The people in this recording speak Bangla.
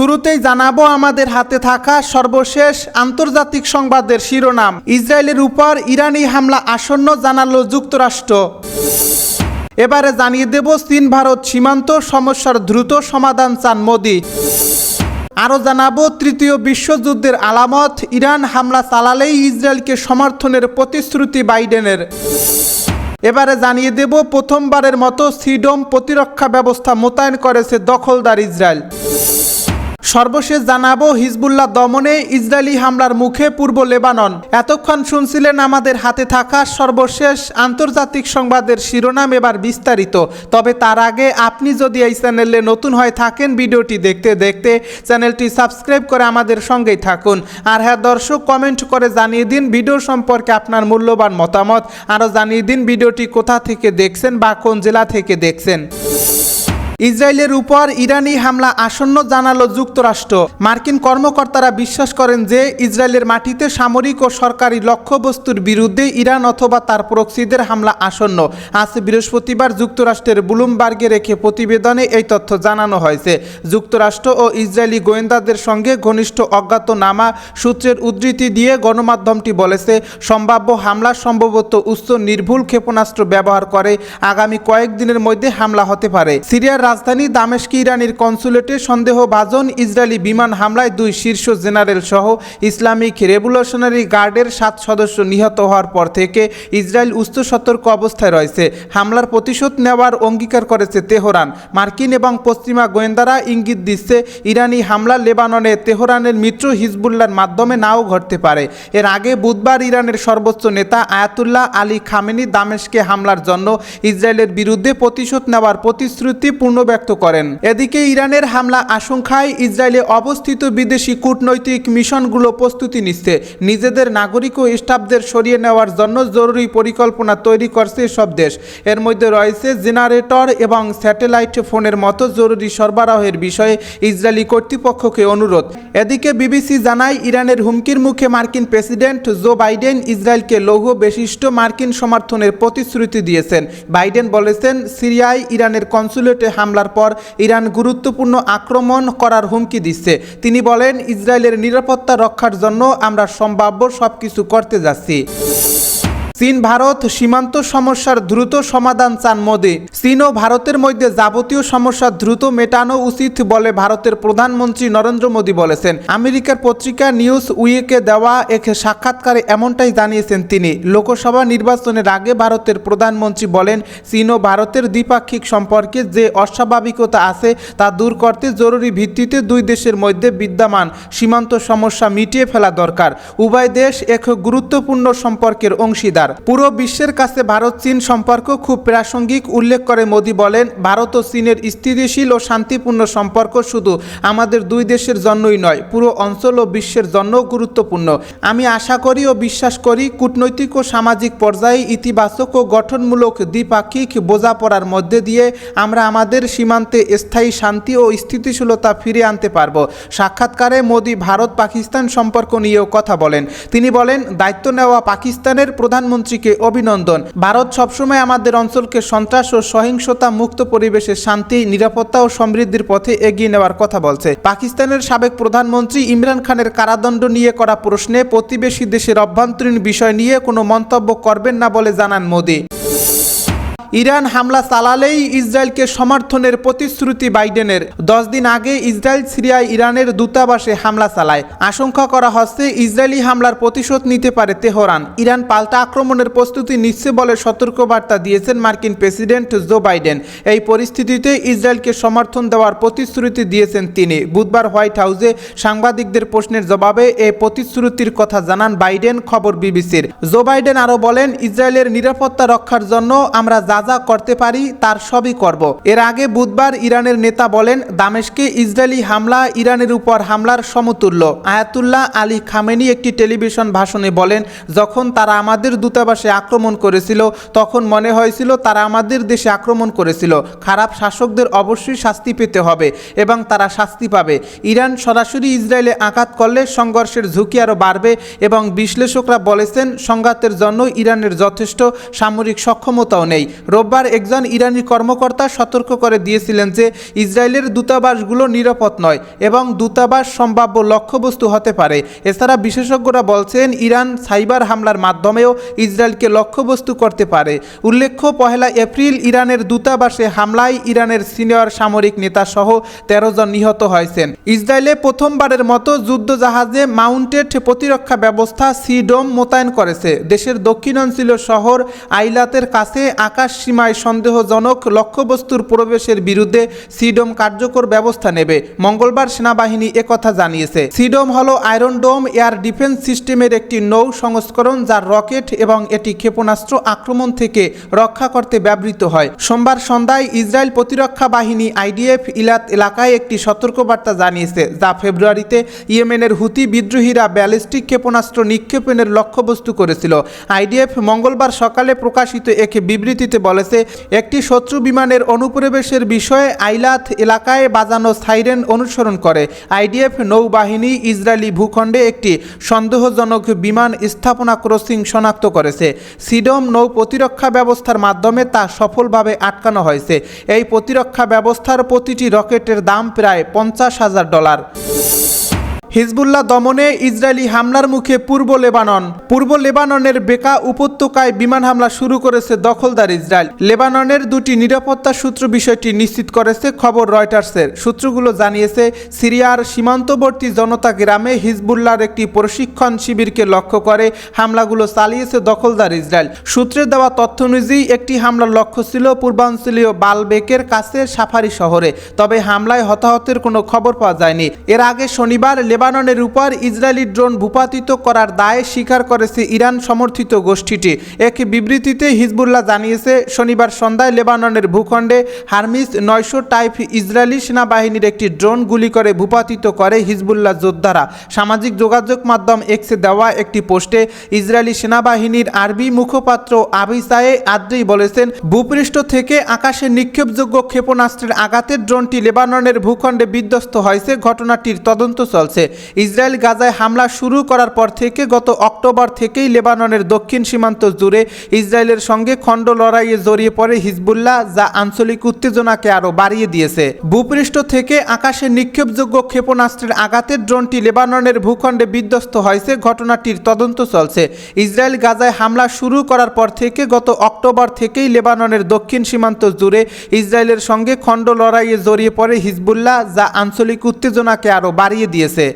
শুরুতেই জানাব আমাদের হাতে থাকা সর্বশেষ আন্তর্জাতিক সংবাদের শিরোনাম। ইসরায়েলের উপর ইরানি হামলা আসন্ন জানালো যুক্তরাষ্ট্র। এবারে জানিয়ে দেব চীন ভারত সীমান্ত সমস্যার দ্রুত সমাধান চান মোদি। আরও জানাব তৃতীয় বিশ্বযুদ্ধের আলামত, ইরান হামলা চালালেই ইসরায়েলকে সমর্থনের প্রতিশ্রুতি বাইডেনের। এবারে জানিয়ে দেব প্রথমবারের মতো সিডোম প্রতিরক্ষা ব্যবস্থা মোতায়েন করেছে দখলদার ইসরায়েল। সর্বশেষ জানাব, হিজবুল্লাহ দমনে ইসরায়েলি হামলার মুখে পূর্ব লেবানন। এতক্ষণ শুনছিলেন আমাদের হাতে থাকা সর্বশেষ আন্তর্জাতিক সংবাদের শিরোনাম এবার বিস্তারিত। তবে তার আগে আপনি যদি এই চ্যানেলে নতুন হয়ে থাকেন, ভিডিওটি দেখতে দেখতে চ্যানেলটি সাবস্ক্রাইব করে আমাদের সঙ্গেই থাকুন। আর হ্যাঁ দর্শক, কমেন্ট করে জানিয়ে দিন ভিডিও সম্পর্কে আপনার মূল্যবান মতামত। আরও জানিয়ে দিন ভিডিওটি কোথা থেকে দেখছেন বা কোন জেলা থেকে দেখছেন। ইসরায়েলের উপর ইরানি হামলা আসন্ন জানালো যুক্তরাষ্ট্র। মার্কিন কর্মকর্তারা বিশ্বাস করেন যে ইসরায়েলের মাটিতে সামরিক ও সরকারি লক্ষ্যবস্তুর বিরুদ্ধে ইরান অথবা তার প্রক্সিদের হামলা আসন্ন। আজ বৃহস্পতিবার যুক্তরাষ্ট্রের ব্লুমবার্গে রেখে প্রতিবেদনে এই তথ্য জানানো হয়েছে। যুক্তরাষ্ট্র ও ইসরায়েলি গোয়েন্দাদের সঙ্গে ঘনিষ্ঠ অজ্ঞাতনামা সূত্রের উদ্ধৃতি দিয়ে গণমাধ্যমটি বলেছে, সম্ভাব্য হামলা সম্ভবত উচ্চ নির্ভুল ক্ষেপণাস্ত্র ব্যবহার করে। আগামী কয়েকদিনের মধ্যে হামলা হতে পারে। সিরিয়ার রাজধানী দামেস্ক ইরানের কনসুলেটে সন্দেহভাজন ইসরায়েলি বিমান হামলায় দুই শীর্ষ জেনারেল সহ ইসলামিক রেভলিউশনারি গার্ডের সাত সদস্য নিহত হওয়ার পর থেকে ইসরায়েল উচ্চ সতর্ক অবস্থায় রয়েছে। হামলার প্রতিশোধ নেওয়ার অঙ্গীকার করেছে তেহরান। মার্কিন এবং পশ্চিমা গোয়েন্দারা ইঙ্গিত দিচ্ছে ইরানি হামলা লেবাননে তেহরানের মিত্র হিজবুল্লার মাধ্যমে নাও ঘটতে পারে। এর আগে বুধবার ইরানের সর্বোচ্চ নেতা আয়াতুল্লাহ আলী খামেনি দামেশকে হামলার জন্য ইসরায়েলের বিরুদ্ধে প্রতিশোধ নেওয়ার প্রতিশ্রুতি পূর্ণ ব্যক্ত করেন। এদিকে ইরানের হামলা আশঙ্কায় ইসরায়েলে অবস্থিত বিদেশি কূটনৈতিক মিশনগুলো প্রস্তুতি নিচ্ছে। নিজেদের নাগরিক ও স্টাফদের সরিয়ে নেওয়ার জন্য জরুরি পরিকল্পনা তৈরি করছে সব দেশ। এর মধ্যে রয়েছে জেনারেটর এবং স্যাটেলাইট ফোনের মতো জরুরি সরবরাহের বিষয়ে ইসরায়েলি কর্তৃপক্ষকে অনুরোধ। এদিকে বিবিসি জানায়, ইরানের হুমকির মুখে মার্কিন প্রেসিডেন্ট জো বাইডেন ইসরায়েলকে লৌহ বিশিষ্ট মার্কিন সমর্থনের প্রতিশ্রুতি দিয়েছেন। বাইডেন বলেছেন, সিরিয়ায় ইরানের কনসুলেটে হামলার পর ইরান গুরুত্বপূর্ণ আক্রমণ করার হুমকি দিচ্ছে। তিনি বলেন, ইসরায়েলের নিরাপত্তা রক্ষার জন্য আমরা সম্ভাব্য সবকিছু করতে যাচ্ছি। চীন ভারত সীমান্ত সমস্যার দ্রুত সমাধান চান মোদী। চীন ও ভারতের মধ্যে যাবতীয় সমস্যা দ্রুত মেটানো উচিত বলে ভারতের প্রধানমন্ত্রী নরেন্দ্র মোদী বলেছেন। আমেরিকার পত্রিকা নিউজ উইকে দেওয়া এক সাক্ষাৎকারে এমনটাই জানিয়েছেন তিনি। লোকসভা নির্বাচনের আগে ভারতের প্রধানমন্ত্রী বলেন, চীন ও ভারতের দ্বিপাক্ষিক সম্পর্কে যে অস্বাভাবিকতা আছে তা দূর করতে জরুরি ভিত্তিতে দুই দেশের মধ্যে বিদ্যমান সীমান্ত সমস্যা মিটিয়ে ফেলা দরকার। উভয় দেশ এক গুরুত্বপূর্ণ সম্পর্কের অংশীদার। পুরো বিশ্বের কাছে ভারত চীন সম্পর্ক খুব প্রাসঙ্গিক, উল্লেখ করে মোদী বলেন, ভারত ও চীনের স্থিতিশীল ও শান্তিপূর্ণ সম্পর্ক শুধু আমাদের দুই দেশের জন্যই নয়, পুরো অঞ্চল ও বিশ্বের জন্য গুরুত্বপূর্ণ। আমি আশা করি ও বিশ্বাস করি, কূটনৈতিক ও সামাজিক পর্যায়ে ইতিবাচক ও গঠনমূলক দ্বিপাক্ষিক বোঝাপড়ার মধ্যে দিয়ে আমরা আমাদের সীমান্তে স্থায়ী শান্তি ও স্থিতিশীলতা ফিরে আনতে পারব। সাক্ষাৎকারে মোদী ভারত পাকিস্তান সম্পর্ক নিয়েও কথা বলেন। তিনি বলেন, দায়িত্ব নেওয়া পাকিস্তানের প্রধানমন্ত্রীকে অভিনন্দন। ভারত সবসময় আমাদের অঞ্চলকে সন্ত্রাস ও সহিংসতা মুক্ত পরিবেশে শান্তি, নিরাপত্তা ও সমৃদ্ধির পথে এগিয়ে নেওয়ার কথা বলছে। পাকিস্তানের সাবেক প্রধানমন্ত্রী ইমরান খানের কারাদণ্ড নিয়ে করা প্রশ্নে প্রতিবেশী দেশের অভ্যন্তরীণ বিষয় নিয়ে কোনো মন্তব্য করবেন না বলে জানান মোদী। ইরান হামলা চালালেই ইসরায়েলকে সমর্থনের প্রতিশ্রুতি বাইডেনের। দশ দিন আগে ইসরায়েল সিরিয়ায় ইরানের দূতাবাসে হামলা চালায়। আশঙ্কা করা হচ্ছে ইসরায়েলি হামলার প্রতিশোধ নিতে পারে তেহরান। ইরান পাল্টা আক্রমণের প্রস্তুতি নিচ্ছে বলে সতর্কবার্তা দিয়েছেন মার্কিন প্রেসিডেন্ট জো বাইডেন। এই পরিস্থিতিতে ইসরায়েলকে সমর্থন দেওয়ার প্রতিশ্রুতি দিয়েছেন তিনি। বুধবার হোয়াইট হাউসে সাংবাদিকদের প্রশ্নের জবাবে এ প্রতিশ্রুতির কথা জানান বাইডেন, খবর বিবিসির। জো বাইডেন আরও বলেন, ইসরায়েলের নিরাপত্তা রক্ষার জন্য আমরা যা যা করতে পারি, তার সবই করব। এর আগে বুধবার ইরানের নেতা বলেন, দামেশকে ইসরায়েলি হামলা ইরানের উপর হামলার সমতুল্য। আয়াতুল্লাহ আলী খামেনি একটি টেলিভিশন ভাষণে বলেন, যখন তারা আমাদের দূতাবাসে আক্রমণ করেছিল, তখন মনে হয়েছিল তারা আমাদের দেশে আক্রমণ করেছিল। খারাপ শাসকদের অবশ্যই শাস্তি পেতে হবে এবং তারা শাস্তি পাবে। ইরান সরাসরি ইসরায়েলে আঘাত করলে সংঘর্ষের ঝুঁকি আরও বাড়বে এবং বিশ্লেষকরা বলেছেন, সংঘাতের জন্য ইরানের যথেষ্ট সামরিক সক্ষমতাও নেই। রোববার একজন ইরানি কর্মকর্তা সতর্ক করে দিয়েছিলেন যে ইসরায়েলের দূতাবাসগুলো নিরাপদ নয় এবং দূতাবাস সম্ভাব্য লক্ষ্যবস্তু হতে পারে। এছাড়া বিশেষজ্ঞরা বলছেন, ইরান সাইবার হামলার মাধ্যমেও ইসরায়েলকে লক্ষ্যবস্তু করতে পারে। উল্লেখ্য, পহেলা এপ্রিল ইরানের দূতাবাসে হামলায় ইরানের সিনিয়র সামরিক নেতা সহ তেরো জন নিহত হয়েছেন। ইসরায়েলে প্রথমবারের মতো যুদ্ধ জাহাজে মাউন্টেড প্রতিরক্ষা ব্যবস্থা সিডোম মোতায়েন করেছে। দেশের দক্ষিণাঞ্চলীয় শহর আইলাতের কাছে আকাশ সীমায় সন্দেহজনক লক্ষ্যবস্তুর প্রবেশের বিরুদ্ধে সিডোম কার্যকর ব্যবস্থা নেবে। মঙ্গলবার সেনাবাহিনী একথা জানিয়েছে। সিডোম হল আয়রন ডোম এয়ার ডিফেন্স সিস্টেমের একটি নৌ সংস্করণ যার রকেট এবং এটি ক্ষেপণাস্ত্র আক্রমণ থেকে রক্ষা করতে ব্যবহৃত হয়। সোমবার সন্ধ্যায় ইসরায়েল প্রতিরক্ষা বাহিনী আইডিএফ ইলাত এলাকায় একটি সতর্কবার্তা জানিয়েছে, যা ফেব্রুয়ারিতে ইয়েমেনের হুতি বিদ্রোহীরা ব্যালিস্টিক ক্ষেপণাস্ত্র নিক্ষেপণের লক্ষ্যবস্তু করেছিল। আইডিএফ মঙ্গলবার সকালে প্রকাশিত এক বিবৃতিতে বলেছে, একটি শত্রু বিমানের অনুপ্রবেশের বিষয়ে আইলাথ এলাকায় বাজানো সাইরেন অনুসরণ করে। আইডিএফ নৌবাহিনী ইসরায়েলি ভূখণ্ডে একটি সন্দেহজনক বিমান স্থাপনা ক্রসিং শনাক্ত করেছে। সিডম নৌ প্রতিরক্ষা ব্যবস্থার মাধ্যমে তা সফলভাবে আটকানো হয়েছে। এই প্রতিরক্ষা ব্যবস্থার প্রতিটি রকেটের দাম প্রায় পঞ্চাশ হাজার ডলার। হিজবুল্লাহ দমনে ইসরায়েলি হামলার মুখে পূর্ব লেবানন। পূর্ব লেবাননের বেকা উপত্যকায় বিমান হামলা শুরু করেছে দখলদার ইসরায়েল। লেবাননের দুটি নিরাপত্তা সূত্র বিষয়টি নিশ্চিত করেছে খবর রয়টার্সের। সূত্রগুলো জানিয়েছে, সিরিয়ার সীমান্তবর্তী জনতা গ্রামে হিজবুল্লাহর একটি প্রশিক্ষণ শিবিরকে লক্ষ্য করে হামলাগুলো চালিয়েছে দখলদার ইসরায়েল। সূত্রে দেওয়া তথ্য অনুযায়ী, একটি হামলার লক্ষ্য ছিল পূর্বাঞ্চলীয় বালবেকের কাছে সাফারি শহরে, তবে হামলায় হতাহতের কোনো খবর পাওয়া যায়নি। এর আগে শনিবার লেবাননের উপর ইসরায়েলি ড্রোন ভূপাতিত করার দায় স্বীকার করেছে ইরান সমর্থিত গোষ্ঠীটি। এক বিবৃতিতে হিজবুল্লাহ জানিয়েছে, শনিবার সন্ধ্যায় লেবাননের ভূখণ্ডে হারমিস নয়শো টাইপ ইসরায়েলি সেনাবাহিনীর একটি ড্রোন গুলি করে ভূপাতিত করে হিজবুল্লাহ যোদ্ধারা। সামাজিক যোগাযোগ মাধ্যম এক্সে দেওয়া একটি পোস্টে ইসরায়েলি সেনাবাহিনীর আরবি মুখপাত্র আবিসায়ে আদ্রি বলেছেন, ভূপৃষ্ঠ থেকে আকাশে নিক্ষেপযোগ্য ক্ষেপণাস্ত্রের আঘাতে ড্রোনটি লেবাননের ভূখণ্ডে বিধ্বস্ত হয়েছে। ঘটনাটির তদন্ত চলছে। ইসরায়েল গাজায় হামলা শুরু করার পর থেকে গত অক্টোবর থেকেই লেবাননের দক্ষিণ সীমান্ত জুড়ে ইসরায়েলের সঙ্গে খণ্ড লড়াইয়ে জড়িয়ে পড়ে হিজবুল্লাহ, যা আঞ্চলিক উত্তেজনাকে আরও বাড়িয়ে দিয়েছে। ভূপৃষ্ঠ থেকে আকাশে নিক্ষেপযোগ্য ক্ষেপণাস্ত্রের আঘাতে ড্রোনটি লেবাননের ভূখণ্ডে বিধ্বস্ত হয়েছে। ঘটনাটির তদন্ত চলছে। ইসরায়েল গাজায় হামলা শুরু করার পর থেকে গত অক্টোবর থেকেই লেবাননের দক্ষিণ সীমান্ত জুড়ে ইসরায়েলের সঙ্গে খণ্ড লড়াইয়ে জড়িয়ে পড়ে হিজবুল্লাহ, যা আঞ্চলিক উত্তেজনাকে আরও বাড়িয়ে দিয়েছে।